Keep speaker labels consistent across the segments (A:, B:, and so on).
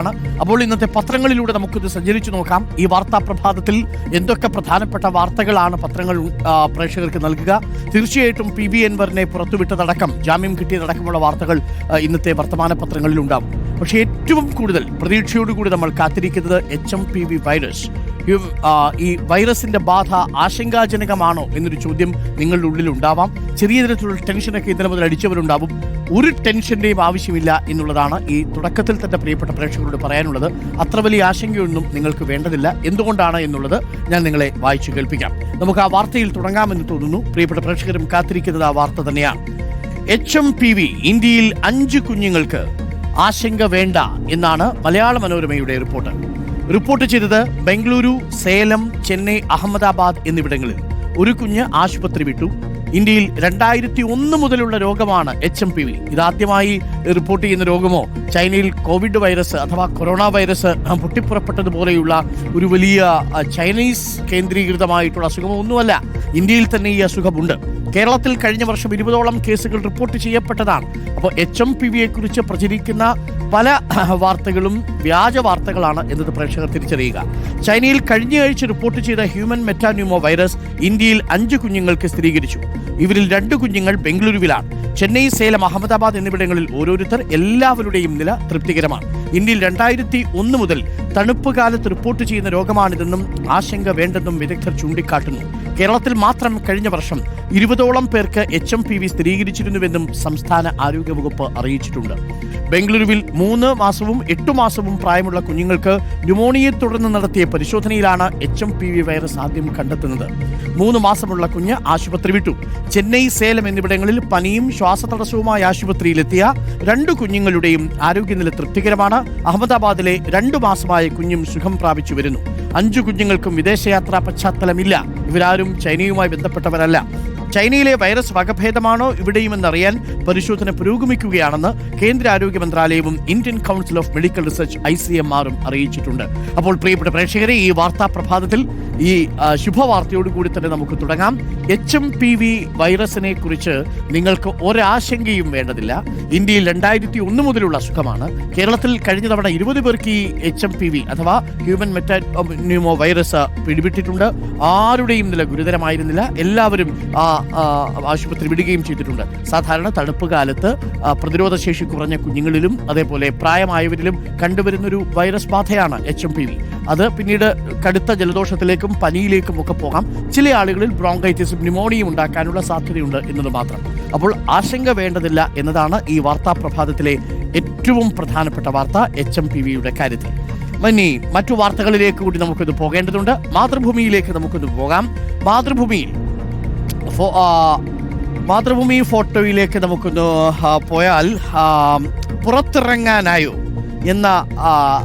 A: ആണ് അപ്പോൾ ഇന്നത്തെ പത്രങ്ങളിലൂടെ നമുക്കിത് സഞ്ചരിച്ചു നോക്കാം. ഈ വാർത്താ പ്രഭാതത്തിൽ എന്തൊക്കെ പ്രധാനപ്പെട്ട വാർത്തകളാണ് പത്രങ്ങൾ പ്രേക്ഷകർക്ക് നൽകുക. തീർച്ചയായിട്ടും പി ബി എൻവറിനെ പുറത്തുവിട്ടതടക്കം ജാമ്യം കിട്ടിയതടക്കമുള്ള വാർത്തകൾ ഇന്നത്തെ വർത്തമാന പത്രങ്ങളിൽ ഉണ്ടാവും പക്ഷേ ഏറ്റവും കൂടുതൽ പ്രതീക്ഷയോടുകൂടി നമ്മൾ കാത്തിരിക്കുന്നത് H M P V virus ഈ, വൈറസിന്റെ ബാധ ആശങ്കാജനകമാണോ എന്നൊരു ചോദ്യം നിങ്ങളുടെ ഉള്ളിൽ ഉണ്ടാവാം ചെറിയ തരത്തിലുള്ള ടെൻഷനൊക്കെ ഇതിനു മുതൽ അടിച്ചവരുണ്ടാവും. ഒരു ടെൻഷന്റെയും ആവശ്യമില്ല എന്നുള്ളതാണ് ഈ തുടക്കത്തിൽ തന്നെ പ്രിയപ്പെട്ട പ്രേക്ഷകരോട് പറയാനുള്ളത്. അത്ര വലിയ ആശങ്കയൊന്നും നിങ്ങൾക്ക് വേണ്ടതില്ല. എന്തുകൊണ്ടാണ് എന്നുള്ളത് ഞാൻ നിങ്ങളെ വായിച്ചു കേൾപ്പിക്കാം. നമുക്ക് ആ വാർത്തയിൽ തുടങ്ങാമെന്ന് തോന്നുന്നു. പ്രിയപ്പെട്ട പ്രേക്ഷകരും കാത്തിരിക്കുന്നത് ആ വാർത്ത തന്നെയാണ്. എച്ച് എം പി വി ഇന്ത്യയിൽ അഞ്ച് കുഞ്ഞുങ്ങൾക്ക് ആശങ്ക വേണ്ട എന്നാണ് മലയാള മനോരമയുടെ റിപ്പോർട്ട്. റിപ്പോർട്ട് ചെയ്തത് ബംഗളൂരു സേലം ചെന്നൈ അഹമ്മദാബാദ് എന്നിവിടങ്ങളിൽ. ഒരു കുഞ്ഞ് ആശുപത്രി വിട്ടു. ഇന്ത്യയിൽ രണ്ടായിരത്തി ഒന്ന് മുതലുള്ള രോഗമാണ് എച്ച് എം പി വി. ഇതാദ്യമായി റിപ്പോർട്ട് ചെയ്യുന്ന രോഗമോ ചൈനയിൽ കോവിഡ് വൈറസ് അഥവാ കൊറോണ വൈറസ് പൊട്ടിപ്പുറപ്പെട്ടതുപോലെയുള്ള ഒരു വലിയ ചൈനീസ് കേന്ദ്രീകൃതമായിട്ടുള്ള അസുഖമോ ഒന്നുമല്ല. ഇന്ത്യയിൽ തന്നെ ഈ അസുഖമുണ്ട്. കേരളത്തിൽ കഴിഞ്ഞ വർഷം ഇരുപതോളം കേസുകൾ റിപ്പോർട്ട് ചെയ്യപ്പെട്ടതാണ്. അപ്പോൾ എച്ച് എം പി വിയെ കുറിച്ച് പ്രചരിക്കുന്ന പല വാർത്തകളും വ്യാജ വാർത്തകളാണ് എന്നത് പ്രേക്ഷകർ തിരിച്ചറിയുക. ചൈനയിൽ കഴിഞ്ഞ ആഴ്ച റിപ്പോർട്ട് ചെയ്ത ഹ്യൂമൻ മെറ്റാന്യൂമോ വൈറസ് ഇന്ത്യയിൽ അഞ്ച് കുഞ്ഞുങ്ങൾക്ക് സ്ഥിരീകരിച്ചു. ഇവരിൽ രണ്ട് കുഞ്ഞുങ്ങൾ ബംഗളൂരുവിലാണ്. ചെന്നൈ സേലം അഹമ്മദാബാദ് എന്നിവിടങ്ങളിൽ ഓരോരുത്തർ എല്ലാവരുടെയും നില തൃപ്തികരമാണ്. ഇന്ത്യയിൽ രണ്ടായിരത്തി ഒന്ന് മുതൽ തണുപ്പ് കാലത്ത് റിപ്പോർട്ട് ചെയ്യുന്ന രോഗമാണിതെന്നും ആശങ്ക വേണ്ടെന്നും വിദഗ്ധർ ചൂണ്ടിക്കാട്ടുന്നു. കേരളത്തിൽ മാത്രം കഴിഞ്ഞ വർഷം ഇരുപതോളം പേർക്ക് എച്ച് എം പി വി സ്ഥിരീകരിച്ചിരുന്നുവെന്നും സംസ്ഥാന ആരോഗ്യവകുപ്പ് അറിയിച്ചിട്ടുണ്ട്. ബംഗളൂരുവിൽ മൂന്ന് മാസവും എട്ടു മാസവും പ്രായമുള്ള കുഞ്ഞുങ്ങൾക്ക് ന്യൂമോണിയയെ തുടർന്ന് നടത്തിയ പരിശോധനയിലാണ് H M P V virus ആദ്യം കണ്ടെത്തുന്നത്. മൂന്ന് മാസമുള്ള കുഞ്ഞ് ആശുപത്രി വിട്ടു. ചെന്നൈ സേലം എന്നിവിടങ്ങളിൽ പനിയും ശ്വാസതടസ്സവുമായി ആശുപത്രിയിലെത്തിയ രണ്ട് കുഞ്ഞുങ്ങളുടെയും ആരോഗ്യനില തൃപ്തികരമാണ്. അഹമ്മദാബാദിലെ രണ്ടു മാസമായ കുഞ്ഞും സുഖം പ്രാപിച്ചു വരുന്നു അഞ്ചു കുഞ്ഞുങ്ങൾക്കും വിദേശയാത്രാ പശ്ചാത്തലമില്ല. ഇവരാരും ചൈനയുമായി ബന്ധപ്പെട്ടവരല്ല. ചൈനയിലെ വൈറസ് വകഭേദമാണോ ഇവിടെയുമെന്നറിയാൻ പരിശോധന പുരോഗമിക്കുകയാണെന്ന് കേന്ദ്ര ആരോഗ്യ മന്ത്രാലയവും Indian council of medical research I C M ആറും അറിയിച്ചിട്ടുണ്ട്. അപ്പോൾ പ്രിയപ്പെട്ട പ്രേക്ഷകരെ ഈ വാർത്താ പ്രഭാതത്തിൽ ഈ ശുഭവാർത്തയോടുകൂടി ശുഭവാർത്തയോട് കൂടി തന്നെ നമുക്ക് തുടങ്ങാം. എച്ച് എം പി വി വൈറസിനെ കുറിച്ച് നിങ്ങൾക്ക് ഒരാശങ്കയും വേണ്ടതില്ല. ഇന്ത്യയിൽ രണ്ടായിരത്തി ഒന്ന് മുതലുള്ള അസുഖമാണ്. കേരളത്തിൽ കഴിഞ്ഞ തവണ ഇരുപത് പേർക്ക് ഈ എച്ച് എം പി വി അഥവാ ഹ്യൂമൻ മെറ്റാന്യൂമോ വൈറസ് പിടിപെട്ടിട്ടുണ്ട്. ആരുടെയും നില ഗുരുതരമായിരുന്നില്ല. എല്ലാവരും ആശുപത്രി വിടുകയും ചെയ്തിട്ടുണ്ട്. സാധാരണ തണുപ്പ് കാലത്ത് പ്രതിരോധ ശേഷി കുറഞ്ഞ കുഞ്ഞുങ്ങളിലും അതേപോലെ പ്രായമായവരിലും കണ്ടുവരുന്നൊരു വൈറസ് ബാധയാണ് എച്ച് എം പി വി അത് പിന്നീട് കടുത്ത ജലദോഷത്തിലേക്കും പനിയിലേക്കും ഒക്കെ പോകാം. ചില ആളുകളിൽ ബ്രോങ്കൈറ്റിസും ന്യൂമോണിയും ഉണ്ടാക്കാനുള്ള സാധ്യതയുണ്ട് എന്നത് മാത്രം. അപ്പോൾ ആശങ്ക വേണ്ടതില്ല എന്നതാണ് ഈ വാർത്താ പ്രഭാതത്തിലെ ഏറ്റവും പ്രധാനപ്പെട്ട വാർത്ത എച്ച് എം പി വിയുടെ കാര്യത്തിൽ. ഇനി മറ്റു വാർത്തകളിലേക്ക് കൂടി നമുക്കിത് പോകേണ്ടതുണ്ട്. മാതൃഭൂമിയിലേക്ക് നമുക്കിത് പോകാം. മാതൃഭൂമിയിൽ മാതൃഭൂമി ഫോട്ടോയിലേക്ക് നമുക്കൊന്ന് പോയാൽ പുറത്തിറങ്ങാനായോ എന്ന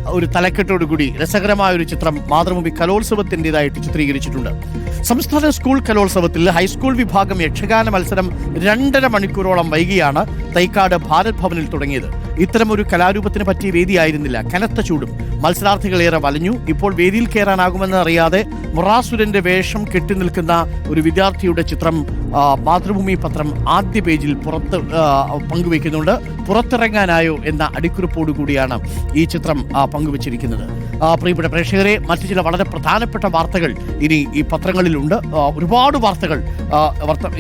A: ഒരു തലക്കെട്ടോട് കൂടി രസകരമായ ഒരു ചിത്രം മാതൃഭൂമി കലോത്സവത്തിന്റെതായിട്ട് ചിത്രീകരിച്ചിട്ടുണ്ട്. സംസ്ഥാന സ്കൂൾ കലോത്സവത്തിൽ ഹൈസ്കൂൾ വിഭാഗം യക്ഷഗാന മത്സരം രണ്ടര മണിക്കൂറോളം വൈകിയാണ് തൈക്കാട് ഭാരത് ഭവനിൽ തുടങ്ങിയത്. ഒരു കലാരൂപത്തിന് പറ്റിയ വേദിയായിരുന്നില്ല. കനത്ത ചൂടും മത്സരാർത്ഥികളേറെ വലഞ്ഞു. ഇപ്പോൾ വേദിയിൽ കയറാനാകുമെന്ന് അറിയാതെ മുറാസുരന്റെ വേഷം കെട്ടി നിൽക്കുന്ന ഒരു വിദ്യാർത്ഥിയുടെ ചിത്രം മാതൃഭൂമി പത്രം ആദ്യ പേജിൽ പുറത്ത് പങ്കുവയ്ക്കുന്നുണ്ട്. പുറത്തിറങ്ങാനായോ എന്ന അടിക്കുറിപ്പോടുകൂടിയാണ് ഈ ചിത്രം പങ്കുവച്ചിരിക്കുന്നത്. പ്രിയപ്പെട്ട പ്രേക്ഷകരെ മറ്റു ചില വളരെ പ്രധാനപ്പെട്ട വാർത്തകൾ ഇനി ഈ പത്രങ്ങളിലുണ്ട്. ഒരുപാട് വാർത്തകൾ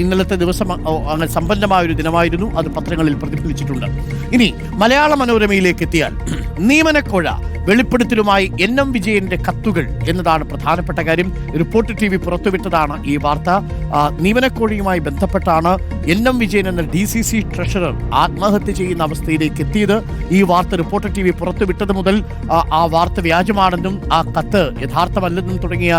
A: ഇന്നലത്തെ ദിവസം അങ്ങനെ സമ്പന്നമായ ഒരു ദിനമായിരുന്നു. അത് പത്രങ്ങളിൽ പ്രതിഫലിച്ചിട്ടുണ്ട്. ഇനി മലയാള മനോരമയിലേക്ക് എത്തിയാൽ നിയമനക്കോഴ വെളിപ്പെടുത്തലുമായി എൻ എം വിജയന്റെ കത്തുകൾ എന്നതാണ് പ്രധാനപ്പെട്ട കാര്യം. റിപ്പോർട്ട് ടി വി പുറത്തുവിട്ടതാണ് ഈ വാർത്ത. ആ, നിയമനക്കോഴിയുമായി ബന്ധപ്പെട്ടാണ് എൻ എം വിജയൻ എന്ന ഡി സി സി ട്രഷറർ ആത്മഹത്യ ചെയ്യുന്ന അവസ്ഥയിലേക്ക് എത്തിയത്. ഈ വാർത്ത റിപ്പോർട്ടർ ടി വി പുറത്തുവിട്ടത് മുതൽ ആ, വാർത്ത വ്യാജമാണെന്നും ആ കത്ത് യഥാർത്ഥമല്ലെന്നും തുടങ്ങിയ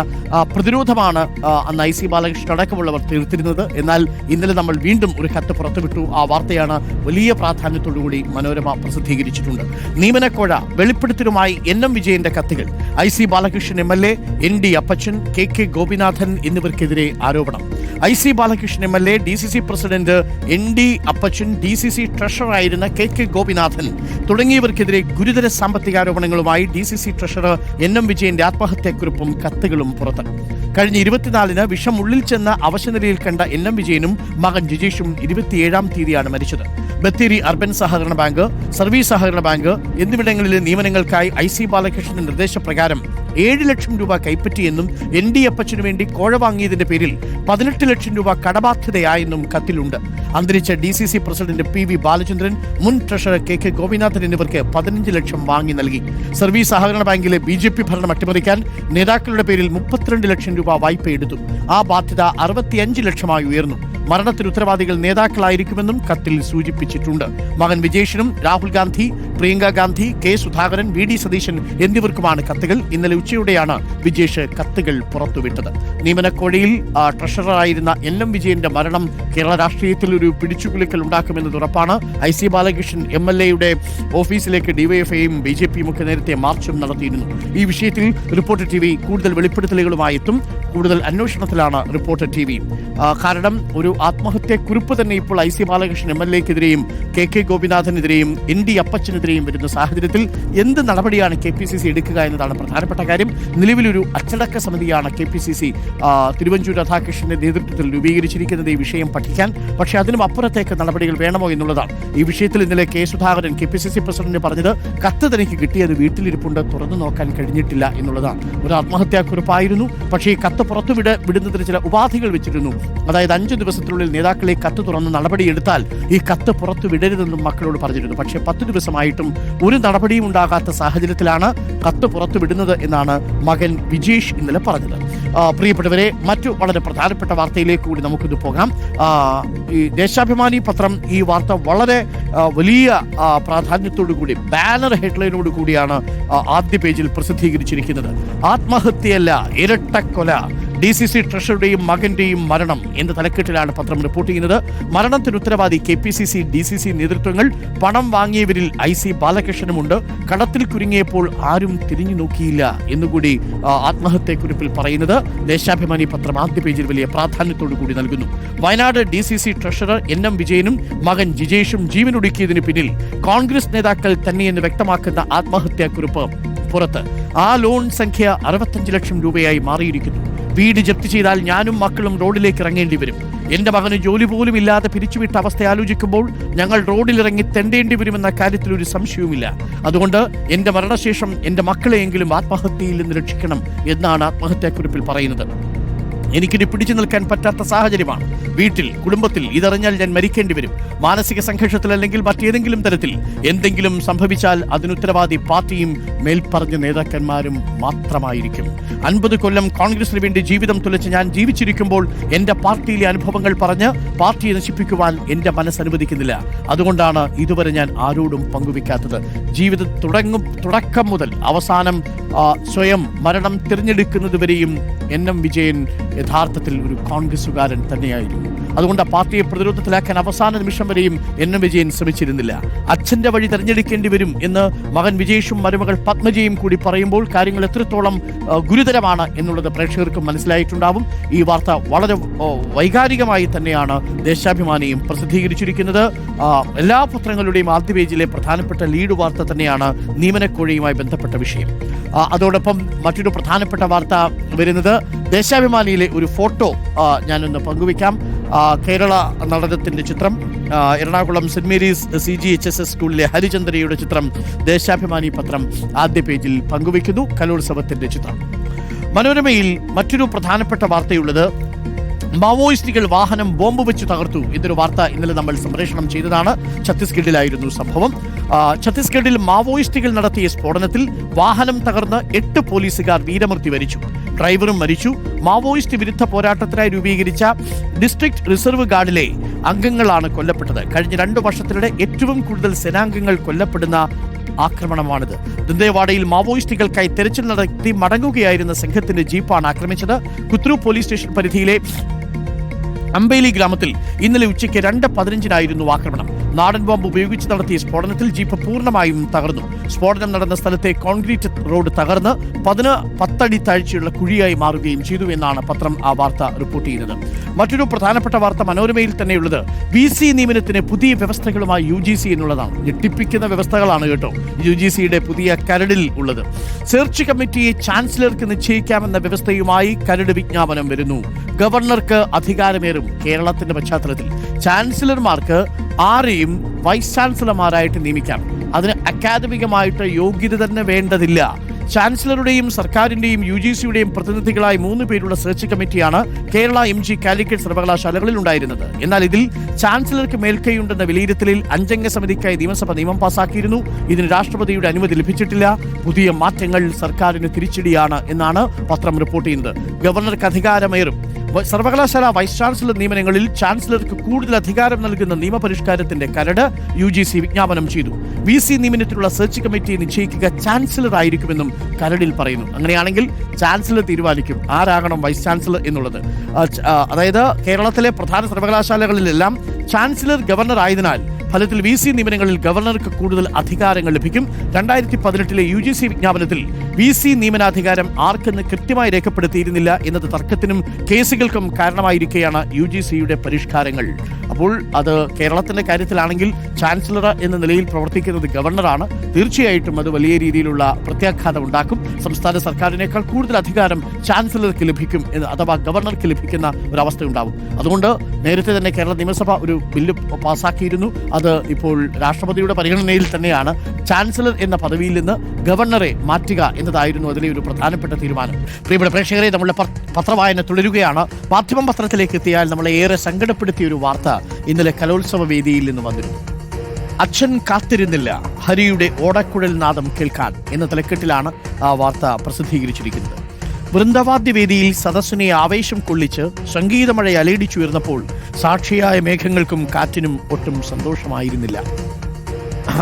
A: പ്രതിരോധമാണ് അന്ന് ഐ സി ബാലകൃഷ്ണൻ അടക്കമുള്ളവർ തീർത്തിരുന്നത് എന്നാൽ ഇന്നലെ നമ്മൾ വീണ്ടും ഒരു കത്ത് പുറത്തുവിട്ടു. ആ വാർത്തയാണ് വലിയ പ്രാധാന്യത്തോടുകൂടി മനോരമ പ്രസിദ്ധീകരിച്ചിട്ടുണ്ട്. നിയമനക്കോഴ വെളിപ്പെടുത്തലുമായി എൻ എം വിജയന്റെ കത്തുകൾ. I C Balakrishnan M L A N D Appachan K K Gopinathan എന്നിവർക്കെതിരെ ആരോപണം. I C Balakrishnan M L A D C C president N D Appachan D C C ട്രഷറായിരുന്ന K K Gopinathan. തുടങ്ങിയവർക്കെതിരെ ഗുരുതര സാമ്പത്തികാരോപണങ്ങളുമായി D C C treasurer N M വിജയന്റെ ആത്മഹത്യാക്കുറിപ്പും കത്തുകളും പുറത്ത്. കഴിഞ്ഞ ഇരുപത്തിനാലിന് വിഷം ഉള്ളിൽ ചെന്ന അവശനിലയിൽ കണ്ട എൻ എം വിജയനും മകൻ ജിജേഷും ഇരുപത്തിയേഴാം തീയതിയാണ് മരിച്ചത്. ബത്തേരി അർബൻ സഹകരണ ബാങ്ക് സർവീസ് സഹകരണ ബാങ്ക് എന്നിവിടങ്ങളിലെ നിയമനങ്ങൾക്കായി ഐ സി ബാലകൃഷ്ണന്റെ നിർദ്ദേശപ്രകാരം ഏഴ് ലക്ഷം രൂപ കൈപ്പറ്റിയെന്നും എൻ ഡി അപ്പച്ചനു വേണ്ടി കോഴ വാങ്ങിയതിന്റെ പേരിൽ പതിനെട്ട് ലക്ഷം രൂപ കടബാധ്യതയായെന്നും കത്തിലുണ്ട്. അന്തരിച്ച D C C president P V Balachandran മുൻ ട്രഷറർ കെ കെ ഗോപിനാഥൻ എന്നിവർക്ക് പതിനഞ്ച് ലക്ഷം വാങ്ങി നൽകി. സർവീസ് സഹകരണ ബാങ്കിലെ ബി ജെ പി ഭരണം അട്ടിമറിക്കാൻ നേതാക്കളുടെ പേരിൽ മുപ്പത്തിരണ്ട് ലക്ഷം രൂപ വായ്പ എടുത്തു ആ ബാധ്യത അറുപത്തിയഞ്ച് ലക്ഷമായി ഉയർന്നു. മരണത്തിന് ഉത്തരവാദികൾ നേതാക്കളായിരിക്കുമെന്നും കത്തിൽ സൂചിപ്പിച്ചിട്ടുണ്ട്. മകൻ വിജേഷിനും Rahul Gandhi Priyanka Gandhi K Sudhakaran V D Satheesan എന്നിവർക്കുമാണ് കത്തുകൾ. ഇന്നലെ ഉച്ചയോടെയാണ് വിജേഷ് കത്തുകൾ പുറത്തുവിട്ടത്. നിയമനക്കോഴയിൽ ട്രഷററായിരുന്ന എൻ എം വിജയന്റെ മരണം കേരള രാഷ്ട്രീയത്തിൽ ഒരു പിടിച്ചുകുലുക്കൽ ഉണ്ടാക്കുമെന്നത് ഉറപ്പാണ്. I C Balakrishnan M L എയുടെ ഓഫീസിലേക്ക് ഡിവൈഎഫ്ഐയും ബി ജെ പിയും ഒക്കെ നേരത്തെ മാർച്ചും നടത്തിയിരുന്നു. ഈ വിഷയത്തിൽ റിപ്പോർട്ടർ ടി വി കൂടുതൽ വെളിപ്പെടുത്തലുകളുമായി എത്തും. കൂടുതൽ അന്വേഷണത്തിലാണ് റിപ്പോർട്ടർ ടി വി. കാരണം ഒരു ആത്മഹത്യക്കുറിപ്പ് തന്നെ ഇപ്പോൾ I C Balakrishnan M L എക്കെതിരെയും K K ഗോപിനാഥനെതിരെയും എൻ ഡി അപ്പച്ചനെതിരെയും വരുന്ന സാഹചര്യത്തിൽ എന്ത് നടപടിയാണ് കെ പി സി സി എടുക്കുക എന്നതാണ് പ്രധാനപ്പെട്ട കാര്യം. നിലവിലൊരു അച്ചടക്ക സമിതിയാണ് K P C C Thiruvanchoor രാധാകൃഷ്ണന്റെ നേതൃത്വത്തിൽ രൂപീകരിച്ചിരിക്കുന്നത് ഈ വിഷയം പഠിക്കാൻ. പക്ഷേ അതിനും അപ്പുറത്തേക്ക് നടപടികൾ വേണമോ എന്നുള്ളതാണ്. ഈ വിഷയത്തിൽ ഇന്നലെ K Sudhakaran K P C C president പറഞ്ഞത് കത്ത് തനിക്ക് കിട്ടിയത് വീട്ടിലിരിപ്പുണ്ട് തുറന്നു നോക്കാൻ കഴിഞ്ഞിട്ടില്ല എന്നുള്ളതാണ്. ഒരു ആത്മഹത്യാക്കുറിപ്പായിരുന്നു. പക്ഷേ ഈ കത്ത് പുറത്തുവിട വിടുന്നതിന് ചില ഉപാധികൾ വെച്ചിരുന്നു. അതായത് അഞ്ച് ദിവസത്തിനുള്ളിൽ നേതാക്കളെ കത്ത് തുറന്ന് നടപടിയെടുത്താൽ ഈ കത്ത് പുറത്തു വിടരുതെന്നും മക്കളോട് പറഞ്ഞിരുന്നു. പക്ഷേ പത്ത് ദിവസമായിട്ടും ഒരു നടപടിയും ഉണ്ടാകാത്ത സാഹചര്യത്തിലാണ് കത്ത് പുറത്തു വിടുന്നത് എന്നാണ് മകൻ വിജേഷ് ഇന്നലെ പറഞ്ഞത്. പ്രിയപ്പെട്ടവരെ മറ്റു വളരെ പ്രധാനപ്പെട്ട വാർത്തയിലേക്ക് കൂടി നമുക്കിത് പോകാം. ഈ ദേശാഭിമാനി പത്രം ഈ വാർത്ത വളരെ വലിയ പ്രാധാന്യത്തോടു കൂടി ബാനർ ഹെഡ്ലൈനോട് കൂടിയാണ് ആദ്യ പേജിൽ പ്രസിദ്ധീകരിച്ചിരിക്കുന്നത്. ആത്മഹത്യയല്ല ഇരട്ടക്കൊല. ഡി സി സി ട്രഷറുടെയും മകന്റെയും മരണം എന്ന തലക്കെട്ടിലാണ് പത്രം റിപ്പോർട്ട് ചെയ്യുന്നത്. മരണത്തിന് ഉത്തരവാദി K P C C D C C നേതൃത്വങ്ങൾ പണം വാങ്ങിയവരിൽ ഐ സി ബാലകൃഷ്ണനുമുണ്ട്. കടത്തിൽ കുരുങ്ങിയപ്പോൾ ആരും തിരിഞ്ഞു നോക്കിയില്ല എന്നുകൂടി ആത്മഹത്യ ആത്മഹത്യക്കുറിപ്പിൽ പറയുന്നത് ദേശാഭിമാനി പത്രം ആദ്യ പേജിൽ വലിയ പ്രാധാന്യത്തോടു കൂടി നൽകുന്നു. Wayanad D C C treasurer N M വിജയനും മകൻ ജിജേഷും ജീവനൊടുക്കിയതിന് പിന്നിൽ കോൺഗ്രസ് നേതാക്കൾ തന്നെയെന്ന് വ്യക്തമാക്കുന്ന ആത്മഹത്യാക്കുറിപ്പ് പുറത്ത്. ആ ലോൺ സംഖ്യ അറുപത്തഞ്ച് ലക്ഷം രൂപയായി മാറിയിരിക്കുന്നു. വീട് ജപ്തി ചെയ്താൽ ഞാനും മക്കളും റോഡിലേക്ക് ഇറങ്ങേണ്ടി വരും. എന്റെ മകന് ജോലി പോലും ഇല്ലാതെ പിരിച്ചുവിട്ട അവസ്ഥ ആലോചിക്കുമ്പോൾ ഞങ്ങൾ റോഡിലിറങ്ങി തെണ്ടേണ്ടി വരുമെന്ന കാര്യത്തിൽ ഒരു സംശയവുമില്ല. അതുകൊണ്ട് എന്റെ മരണശേഷം എന്റെ മക്കളെയെങ്കിലും ആത്മഹത്യയിൽ നിന്ന് രക്ഷിക്കണം എന്നാണ് ആത്മഹത്യാക്കുറിപ്പിൽ പറയുന്നത്. എനിക്കിനി പിടിച്ചു നിൽക്കാൻ പറ്റാത്ത സാഹചര്യമാണ്. വീട്ടിൽ കുടുംബത്തിൽ ഇതറിഞ്ഞാൽ ഞാൻ മരിക്കേണ്ടി വരും. മാനസിക സംഘർഷത്തിൽ അല്ലെങ്കിൽ മറ്റേതെങ്കിലും തരത്തിൽ എന്തെങ്കിലും സംഭവിച്ചാൽ അതിനുത്തരവാദി പാർട്ടിയും മേൽപ്പറഞ്ഞ നേതാക്കന്മാരും മാത്രമായിരിക്കും. അൻപത് കൊല്ലം കോൺഗ്രസിന് വേണ്ടി ജീവിതം തുലച്ച് ഞാൻ ജീവിച്ചിരിക്കുമ്പോൾ എന്റെ പാർട്ടിയിലെ അനുഭവങ്ങൾ പറഞ്ഞ് പാർട്ടിയെ നശിപ്പിക്കുവാൻ എന്റെ മനസ്സ് അനുവദിക്കുന്നില്ല. അതുകൊണ്ടാണ് ഇതുവരെ ഞാൻ ആരോടും പങ്കുവെക്കാത്തത്. ജീവിതം തുടങ്ങും തുടക്കം മുതൽ അവസാനം സ്വയം മരണം തിരഞ്ഞെടുക്കുന്നതുവരെയും എൻ എം വിജയൻ യഥാർത്ഥത്തിൽ ഒരു കോൺഗ്രസുകാരൻ തന്നെയായിരുന്നു. അതുകൊണ്ട് ആ പാർട്ടിയെ പ്രതിരോധത്തിലാക്കാൻ അവസാന നിമിഷം വരെയും എൻ എം വിജയൻ ശ്രമിച്ചിരുന്നില്ല. അച്ഛന്റെ വഴി തെരഞ്ഞെടുക്കേണ്ടി വരും എന്ന് മകൻ വിജേഷും മരുമകൾ പത്മജയും കൂടി പറയുമ്പോൾ കാര്യങ്ങൾ എത്രത്തോളം ഗുരുതരമാണ് എന്നുള്ളത് പ്രേക്ഷകർക്കും മനസ്സിലായിട്ടുണ്ടാവും. ഈ വാർത്ത വളരെ വൈകാരികമായി തന്നെയാണ് ദേശാഭിമാനിയും പ്രസിദ്ധീകരിച്ചിരിക്കുന്നത്. എല്ലാ പത്രങ്ങളുടെയും ആദ്യ പേജിലെ പ്രധാനപ്പെട്ട ലീഡ് വാർത്ത തന്നെയാണ് നിയമനക്കോഴയുമായി ബന്ധപ്പെട്ട വിഷയം. അതോടൊപ്പം മറ്റൊരു പ്രധാനപ്പെട്ട വാർത്ത വരുന്നത് ദേശാഭിമാനിയിലെ ഒരു ഫോട്ടോ ഞാനൊന്ന് പങ്കുവയ്ക്കാം. കേരള നടനത്തിന്റെ ചിത്രം Ernakulam saint Mary's C G H S S സ്കൂളിലെ ഹരിചന്ദ്രയുടെ ചിത്രം ദേശാഭിമാനി പത്രം ആദ്യ പേജിൽ പങ്കുവയ്ക്കുന്നു. കലോത്സവത്തിന്റെ ചിത്രം. മനോരമയിൽ മറ്റൊരു പ്രധാനപ്പെട്ട വാർത്തയുള്ളത് മാവോയിസ്റ്റുകൾ വാഹനം ബോംബ് വെച്ച് തകർത്തു. ഇതൊരു വാർത്ത ഇന്നലെ നമ്മൾ സംപ്രേഷണം ചെയ്തതാണ്. ഛത്തീസ്ഗഡിലായിരുന്നു സംഭവം. ഛത്തീസ്ഗഡിൽ മാവോയിസ്റ്റുകൾ നടത്തിയ സ്ഫോടനത്തിൽ വാഹനം തകർന്ന് എട്ട് പോലീസുകാർ വീരമൃത്യു വരിച്ചു. ഡ്രൈവറും മരിച്ചു. മാവോയിസ്റ്റ് വിരുദ്ധ പോരാട്ടത്തിനായി രൂപീകരിച്ച ഡിസ്ട്രിക്ട് റിസർവ് ഗാർഡിലെ അംഗങ്ങളാണ് കൊല്ലപ്പെട്ടത്. കഴിഞ്ഞ രണ്ടു വർഷത്തിനിടെ ഏറ്റവും കൂടുതൽ സേനാംഗങ്ങൾ കൊല്ലപ്പെടുന്ന ആക്രമണമാണിത്. ദന്തേവാഡയിൽ മാവോയിസ്റ്റുകൾക്കായി തെരച്ചിൽ നടത്തി മടങ്ങുകയായിരുന്ന സംഘത്തിന്റെ ജീപ്പാണ് ആക്രമിച്ചത്. കുത്രു പോലീസ് സ്റ്റേഷൻ പരിധിയിലെ അമ്പേലി ഗ്രാമത്തിൽ ഇന്നലെ ഉച്ചയ്ക്ക് രണ്ട് പതിനഞ്ചിനായിരുന്നു ആക്രമണം. നാടൻ ബോംബ് ഉപയോഗിച്ച് നടത്തിയ സ്ഫോടനത്തിൽ ജീപ്പ് പൂർണമായും തകർന്നു. സ്ഫോടനം നടന്ന സ്ഥലത്തെ കോൺക്രീറ്റ് റോഡ് തകർന്ന് പതിന് പത്തടി താഴ്ചയുള്ള കുഴിയായി മാറുകയും ചെയ്തു എന്നാണ് പത്രം ആ വാർത്ത റിപ്പോർട്ട് ചെയ്യുന്നത്. മറ്റൊരു പ്രധാനപ്പെട്ട വാർത്ത മനോരമയിൽ തന്നെയുള്ളത്. വി സി നിയമനത്തിന് പുതിയ വ്യവസ്ഥകളുമായി യു ജി സി എന്നുള്ളതാണ്. ഞെട്ടിപ്പിക്കുന്ന വ്യവസ്ഥകളാണ് കേട്ടോ യു ജി സിയുടെ പുതിയ കരടിൽ ഉള്ളത്. സെർച്ച് കമ്മിറ്റിയെ ചാൻസലർക്ക് നിശ്ചയിക്കാമെന്ന വ്യവസ്ഥയുമായി കരട് വിജ്ഞാപനം വരുന്നു. ഗവർണർക്ക് അധികാരമേറും കേരളത്തിന്റെ പശ്ചാത്തലത്തിൽ. ചാൻസലർമാർക്ക് ആരെയും വൈസ് ചാൻസലർമാരായിട്ട് നിയമിക്കാം. അതിന് അക്കാദമികമായിട്ട് യോഗ്യത തന്നെ വേണ്ടതില്ല. ചാൻസലറുടെയും സർക്കാരിന്റെയും യു ജി സിയുടെയും പ്രതിനിധികളായി മൂന്ന് പേരുള്ള സെർച്ച് കമ്മിറ്റിയാണ് കേരള എം ജി കാലിക്കറ്റ് സർവകലാശാലകളിൽ ഉണ്ടായിരുന്നത്. എന്നാൽ ഇതിൽ ചാൻസലർക്ക് മേൽക്കൈയുണ്ടെന്ന വിലയിരുത്തലിൽ അഞ്ചംഗ സമിതിക്കായി നിയമസഭ നിയമം പാസാക്കിയിരുന്നു. ഇതിന് രാഷ്ട്രപതിയുടെ അനുമതി ലഭിച്ചിട്ടില്ല. പുതിയ മാറ്റങ്ങൾ സർക്കാരിന് തിരിച്ചടിയാണ് എന്നാണ് പത്രം റിപ്പോർട്ട് ചെയ്യുന്നത്. ഗവർണർക്ക് അധികാരമേറും. സർവകലാശാല വൈസ് ചാൻസലർ നിയമനങ്ങളിൽ ചാൻസലർക്ക് കൂടുതൽ അധികാരം നൽകുന്ന നിയമപരിഷ്കാരത്തിന്റെ കരട് യു ജി സി വിജ്ഞാപനം ചെയ്തു. വി സി നിയമനത്തിലുള്ള സെർച്ച് കമ്മിറ്റിയെ നിശ്ചയിക്കുക ചാൻസലർ ആയിരിക്കുമെന്നും കരടിൽ പറയുന്നു. അങ്ങനെയാണെങ്കിൽ ചാൻസലർ തീരുമാനിക്കും ആരാകണം വൈസ് ചാൻസലർ എന്നുള്ളത്. അതായത് കേരളത്തിലെ പ്രധാന സർവകലാശാലകളിലെല്ലാം ചാൻസലർ ഗവർണർ ആയതിനാൽ ഫലത്തിൽ വി സി നിയമനങ്ങളിൽ ഗവർണർക്ക് കൂടുതൽ അധികാരങ്ങൾ ലഭിക്കും. രണ്ടായിരത്തി പതിനെട്ടിലെ യു ജി സി വിജ്ഞാപനത്തിൽ വി സി നിയമനാധികാരം ആർക്കെന്ന് കൃത്യമായി രേഖപ്പെടുത്തിയിരുന്നില്ല എന്നത് തർക്കത്തിനും കേസുകൾക്കും കാരണമായിരിക്കെയാണ് യു ജി സിയുടെ പരിഷ്കാരങ്ങൾ. അപ്പോൾ അത് കേരളത്തിന്റെ കാര്യത്തിലാണെങ്കിൽ ചാൻസലർ എന്ന നിലയിൽ പ്രവർത്തിക്കുന്നത് ഗവർണറാണ്. തീർച്ചയായിട്ടും അത് വലിയ രീതിയിലുള്ള പ്രത്യാഘാതം ഉണ്ടാക്കും. സംസ്ഥാന സർക്കാരിനേക്കാൾ കൂടുതൽ അധികാരം ചാൻസലർക്ക് ലഭിക്കും എന്ന് അഥവാ ഗവർണർക്ക് ലഭിക്കുന്ന ഒരു അവസ്ഥ ഉണ്ടാവും അതുകൊണ്ട് നേരത്തെ തന്നെ കേരള നിയമസഭ ഒരു ബില്ല് പാസ്സാക്കിയിരുന്നു അത് ഇപ്പോൾ രാഷ്ട്രപതിയുടെ പരിഗണനയിൽ തന്നെയാണ്. ചാൻസലർ എന്ന പദവിയിൽ നിന്ന് ഗവർണറെ മാറ്റുക എന്നതായിരുന്നു അതിലെ ഒരു പ്രധാനപ്പെട്ട തീരുമാനം. പ്രിയപ്പെട്ട പ്രേക്ഷകരെ നമ്മുടെ പത്രവായന തുടരുകയാണ്. മാധ്യമം പത്രത്തിലേക്ക് എത്തിയാൽ നമ്മളെ ഏറെ സങ്കടപ്പെടുത്തിയ ഒരു വാർത്ത ഇന്നലെ കലോത്സവ വേദിയിൽ നിന്ന് വന്നിരുന്നു. അച്ഛൻ കാത്തിരുന്നില്ല ഹരിയുടെ ഓടക്കുഴൽ നാദം കേൾക്കാൻ എന്ന തലക്കെട്ടിലാണ് ആ വാർത്ത പ്രസിദ്ധീകരിച്ചിരിക്കുന്നത്. വൃന്ദവാദ്യവേദിയിൽ സദസ്സിനെ ആവേശം കൊള്ളിച്ച് സംഗീതമഴ അലയിടിച്ചുയർന്നപ്പോൾ സാക്ഷിയായ മേഘങ്ങൾക്കും കാറ്റിനും ഒട്ടും സന്തോഷമായിരുന്നില്ല.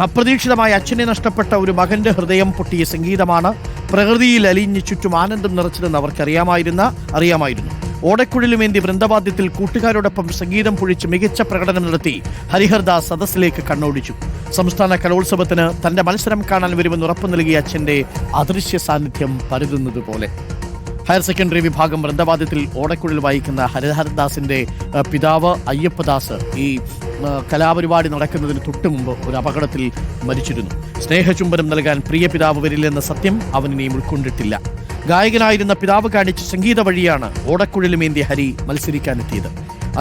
A: അപ്രതീക്ഷിതമായി അച്ഛനെ നഷ്ടപ്പെട്ട ഒരു മകന്റെ ഹൃദയം പൊട്ടിയ സംഗീതമാണ് പ്രകൃതിയിൽ അലിഞ്ഞ് ചുറ്റും ആനന്ദം നിറച്ചതെന്ന് അവർക്കറിയാമായിരുന്ന അറിയാമായിരുന്നു. ഓടക്കുഴലുമേന്തി വൃന്ദവാദ്യത്തിൽ കൂട്ടുകാരോടൊപ്പം സംഗീതം പൊഴിച്ച് മികച്ച പ്രകടനം നടത്തി ഹരിഹർദാസ് സദസ്സിലേക്ക് കണ്ണോടിച്ചു. സംസ്ഥാന കലോത്സവത്തിന് തന്റെ മത്സരം കാണാൻ വരുമെന്ന് ഉറപ്പു നൽകിയ അച്ഛന്റെ അദൃശ്യ സാന്നിധ്യം പരുതുന്നത് പോലെ. ഹയർ സെക്കൻഡറി വിഭാഗം വൃന്ദവാദ്യത്തിൽ ഓടക്കുഴൽ വായിക്കുന്ന ഹരിഹരദാസിന്റെ പിതാവ് അയ്യപ്പദാസ് ഈ കലാപരിപാടി നടക്കുന്നതിന് തൊട്ടു മുമ്പ് ഒരു അപകടത്തിൽ മരിച്ചിരുന്നു. സ്നേഹചുംബനം നൽകാൻ പ്രിയ പിതാവ് വരില്ലെന്ന സത്യം അവനിനെയും ഉൾക്കൊണ്ടിട്ടില്ല. ഗായകനായിരുന്ന പിതാവ് കാണിച്ച സംഗീത വഴിയാണ് ഓടക്കുഴലുമേന്തിയ ഹരി മത്സരിക്കാനെത്തിയത്.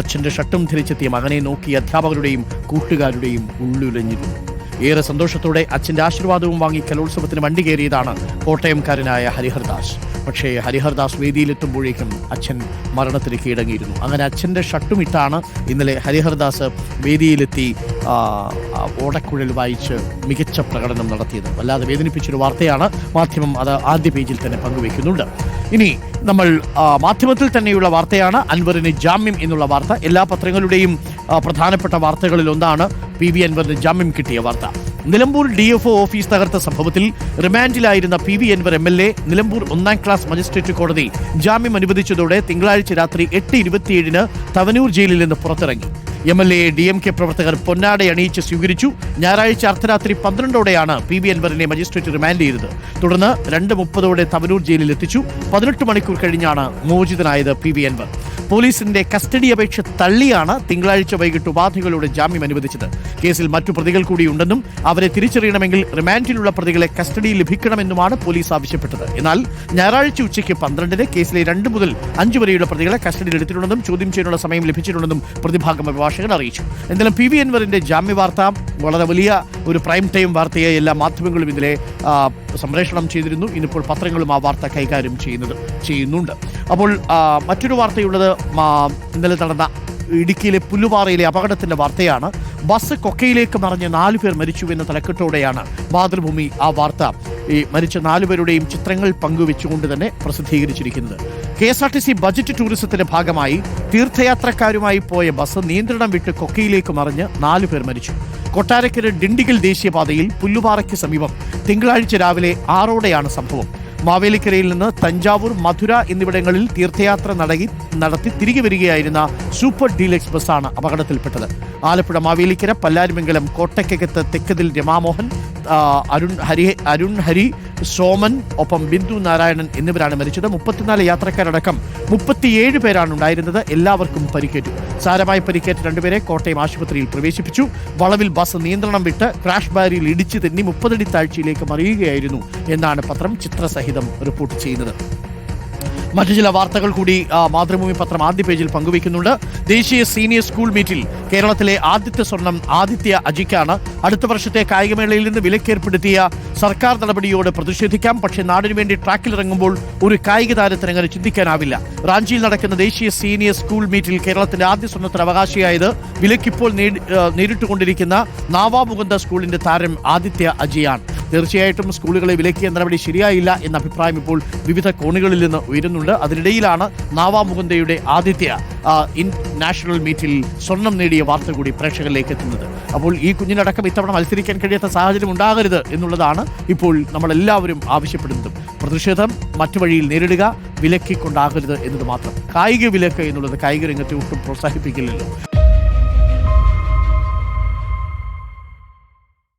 A: അച്ഛന്റെ ഷട്ടും ധരിച്ചെത്തിയ മകനെ നോക്കി അധ്യാപകരുടെയും കൂട്ടുകാരുടെയും ഉള്ളുലഞ്ഞിരുന്നു. ഏറെ സന്തോഷത്തോടെ അച്ഛന്റെ ആശീർവാദവും വാങ്ങി കലോത്സവത്തിന് വണ്ടി കയറിയതാണ് കോട്ടയംകാരനായ ഹരിഹർദാസ്. പക്ഷേ ഹരിഹർദാസ് വേദിയിലെത്തുമ്പോഴേക്കും അച്ഛൻ മരണത്തിന് കീഴടങ്ങിയിരുന്നു അങ്ങനെ അച്ഛന്റെ ഷട്ടുമിട്ടാണ് ഇന്നലെ ഹരിഹർദാസ് വേദിയിലെത്തി ഓടക്കുഴൽ വായിച്ച് മികച്ച പ്രകടനം നടത്തിയത്. വല്ലാതെ വേദനിപ്പിച്ചൊരു വാർത്തയാണ്. മാധ്യമം അത് ആദ്യ പേജിൽ തന്നെ പങ്കുവയ്ക്കുന്നുണ്ട് ഇനി നമ്മൾ മാധ്യമത്തിൽ തന്നെയുള്ള വാർത്തയാണ് അൻവറിന് ജാമ്യം എന്നുള്ള വാർത്ത. എല്ലാ പത്രങ്ങളുടെയും പ്രധാനപ്പെട്ട വാർത്തകളിൽ ഒന്നാണ് പി വി അൻവറിന് ജാമ്യം കിട്ടിയ വാർത്ത. Nilambur D F O office തകർത്ത സംഭവത്തിൽ റിമാൻഡിലായിരുന്ന P V Anvar M L A Nilambur ഒന്നാം ക്ലാസ് മജിസ്ട്രേറ്റ് കോടതി ജാമ്യം അനുവദിച്ചതോടെ തിങ്കളാഴ്ച രാത്രി എട്ട് ഇരുപത്തിയേഴിന് തവനൂർ ജയിലിൽ നിന്ന് പുറത്തിറങ്ങി. M L A D M K പ്രവർത്തകർ പൊന്നാടെ അണിയിച്ച് സ്വീകരിച്ചു. ഞായറാഴ്ച അർദ്ധരാത്രി പന്ത്രണ്ടോടെയാണ് പി വി അൻവറിനെ മജിസ്ട്രേറ്റ് റിമാൻഡ് ചെയ്തത്. തുടർന്ന് രണ്ട് മുപ്പതോടെ തവനൂർ ജയിലിൽ എത്തിച്ചു. പതിനെട്ട് മണിക്കൂർ കഴിഞ്ഞാണ് മോചിതനായത് പി വി അൻവർ. പോലീസിന്റെ കസ്റ്റഡി അപേക്ഷ തള്ളിയാണ് തിങ്കളാഴ്ച വൈകിട്ട് ഉപാധികളുടെ ജാമ്യം അനുവദിച്ചത്. കേസിൽ മറ്റു പ്രതികൾ കൂടിയുണ്ടെന്നും അവരെ തിരിച്ചറിയണമെങ്കിൽ റിമാൻഡിലുള്ള പ്രതികളെ കസ്റ്റഡിയിൽ ലഭിക്കണമെന്നുമാണ് പോലീസ് ആവശ്യപ്പെട്ടത്. എന്നാൽ ഞായറാഴ്ച ഉച്ചയ്ക്ക് പന്ത്രണ്ടിന് കേസിലെ രണ്ട് മുതൽ അഞ്ചു വരെയുള്ള പ്രതികളെ കസ്റ്റഡിയിൽ എടുത്തിട്ടുണ്ടെന്നും ചോദ്യം ചെയ്യാനുള്ള സമയം ലഭിച്ചിട്ടുണ്ടെന്നും പ്രതിഭാഗം അഭിഭാഷകൻ അറിയിച്ചു. എന്തായാലും പി വി അൻവറിന്റെ ജാമ്യ വാർത്ത വളരെ വലിയ ഒരു പ്രൈം ടൈം വാർത്തയെ എല്ലാ മാധ്യമങ്ങളും ഇതിലെ സംപ്രേഷണം ചെയ്തിരുന്നു. ഇന്നിപ്പോൾ പത്രങ്ങളും ആ വാർത്ത കൈകാര്യം ചെയ്യുന്നത് ചെയ്യുന്നുണ്ട്. അപ്പോൾ മറ്റൊരു വാർത്തയുള്ളത് ഇന്നലെ നടന്ന ഇടുക്കിയിലെ പുല്ലുപാറയിലെ അപകടത്തിന്റെ വാർത്തയാണ്. ബസ് കൊക്കയിലേക്ക് മറിഞ്ഞ് നാലു പേർ മരിച്ചു എന്ന തലക്കെട്ടോടെയാണ് മാതൃഭൂമി ആ വാർത്ത. ഈ മരിച്ച നാലുപേരുടെയും ചിത്രങ്ങൾ പങ്കുവെച്ചുകൊണ്ട് തന്നെ പ്രസിദ്ധീകരിച്ചിരിക്കുന്നത്. K S R T C budget ടൂറിസത്തിന്റെ ഭാഗമായി തീർത്ഥയാത്രക്കാരുമായി പോയ ബസ് നിയന്ത്രണം വിട്ട് കൊക്കയിലേക്ക് മറിഞ്ഞ് നാലു പേർ മരിച്ചു. കൊട്ടാരക്കര ഡിണ്ടിഗൽ ദേശീയപാതയിൽ പുല്ലുപാറയ്ക്ക് സമീപം തിങ്കളാഴ്ച രാവിലെ ആറോടെയാണ് സംഭവം. മാവേലിക്കരയിൽ നിന്ന് തഞ്ചാവൂർ മധുര എന്നിവിടങ്ങളിൽ തീർത്ഥയാത്ര നടത്തി നടത്തി തിരികെ വരികയായിരുന്ന സൂപ്പർ ഡീലക്സ് ബസ്സാണ് അപകടത്തിൽപ്പെട്ടത്. ആലപ്പുഴ മാവേലിക്കര പല്ലാരിമംഗലം കോട്ടയ്ക്കകത്ത് തെക്കതിൽ രമാമോഹൻ അരുൺ ഹരി അരുൺ ഹരി സോമൻ ഒപ്പം ബിന്ദു നാരായണൻ എന്നിവരാണ് മരിച്ചത്. മുപ്പത്തിനാല് യാത്രക്കാരടക്കം മുപ്പത്തിയേഴ് പേരാണ് ഉണ്ടായിരുന്നത്. എല്ലാവർക്കും പരിക്കേറ്റു. സാരമായി പരിക്കേറ്റ രണ്ടുപേരെ കോട്ടയം ആശുപത്രിയിൽ പ്രവേശിപ്പിച്ചു. വളവിൽ ബസ് നിയന്ത്രണം വിട്ട് ക്രാഷ് ബാരിയിൽ ഇടിച്ചു തെന്നി മുപ്പതടി താഴ്ചയിലേക്ക് മറിയുകയായിരുന്നു എന്നാണ് പത്രം ചിത്രസഹിതം റിപ്പോർട്ട് ചെയ്യുന്നത്. മറ്റു ചില വാർത്തകൾ കൂടി മാതൃഭൂമി പത്രം ആദ്യ പേജിൽ പങ്കുവയ്ക്കുന്നുണ്ട്. ദേശീയ സീനിയർ സ്കൂൾ മീറ്റിൽ കേരളത്തിലെ ആദ്യത്തെ സ്വർണം ആദിത്യ അജിക്കാണ്. അടുത്ത വർഷത്തെ കായികമേളയിൽ നിന്ന് വിലക്കേർപ്പെടുത്തിയ സർക്കാർ നടപടിയോട് പ്രതിഷേധിക്കാം. പക്ഷേ നാടിനു വേണ്ടി ട്രാക്കിലിറങ്ങുമ്പോൾ ഒരു കായിക താരത്തിന് അങ്ങനെ ചിന്തിക്കാനാവില്ല. റാഞ്ചിയിൽ നടക്കുന്ന ദേശീയ സീനിയർ സ്കൂൾ മീറ്റിൽ കേരളത്തിന്റെ ആദ്യ സ്വർണത്തിന് അവകാശിയായത് വിലക്കിപ്പോൾ നേരിട്ടുകൊണ്ടിരിക്കുന്ന നാവാമുകുന്ദ സ്കൂളിന്റെ താരം ആദിത്യ അജിയാണ്. തീർച്ചയായിട്ടും സ്കൂളുകളെ വിലക്കിയ നടപടി ശരിയായില്ല എന്ന അഭിപ്രായം ഇപ്പോൾ വിവിധ കോണുകളിൽ നിന്ന് ഉയരുന്നുണ്ട്. അതിനിടയിലാണ് നാവാമുകുന്ദയുടെ ആദിത്യ നാഷണൽ മീറ്റിൽ സ്വർണം നേടിയ വാർത്ത കൂടി പ്രേക്ഷകരിലേക്ക് എത്തുന്നത്. അപ്പോൾ ഈ കുഞ്ഞിനടക്കം ഇത്തവണ മത്സരിക്കാൻ കഴിയാത്ത സാഹചര്യം ഉണ്ടാകരുത് എന്നുള്ളതാണ് ഇപ്പോൾ നമ്മളെല്ലാവരും ആവശ്യപ്പെടുന്നതും. പ്രതിഷേധം മറ്റു വഴിയിൽ നേരിടുക വിലക്കിക്കൊണ്ടാകരുത് എന്നത് മാത്രം. കായിക വിലക്ക് എന്നുള്ളത് കായിക രംഗത്തെ ഒട്ടും പ്രോത്സാഹിപ്പിക്കില്ലല്ലോ.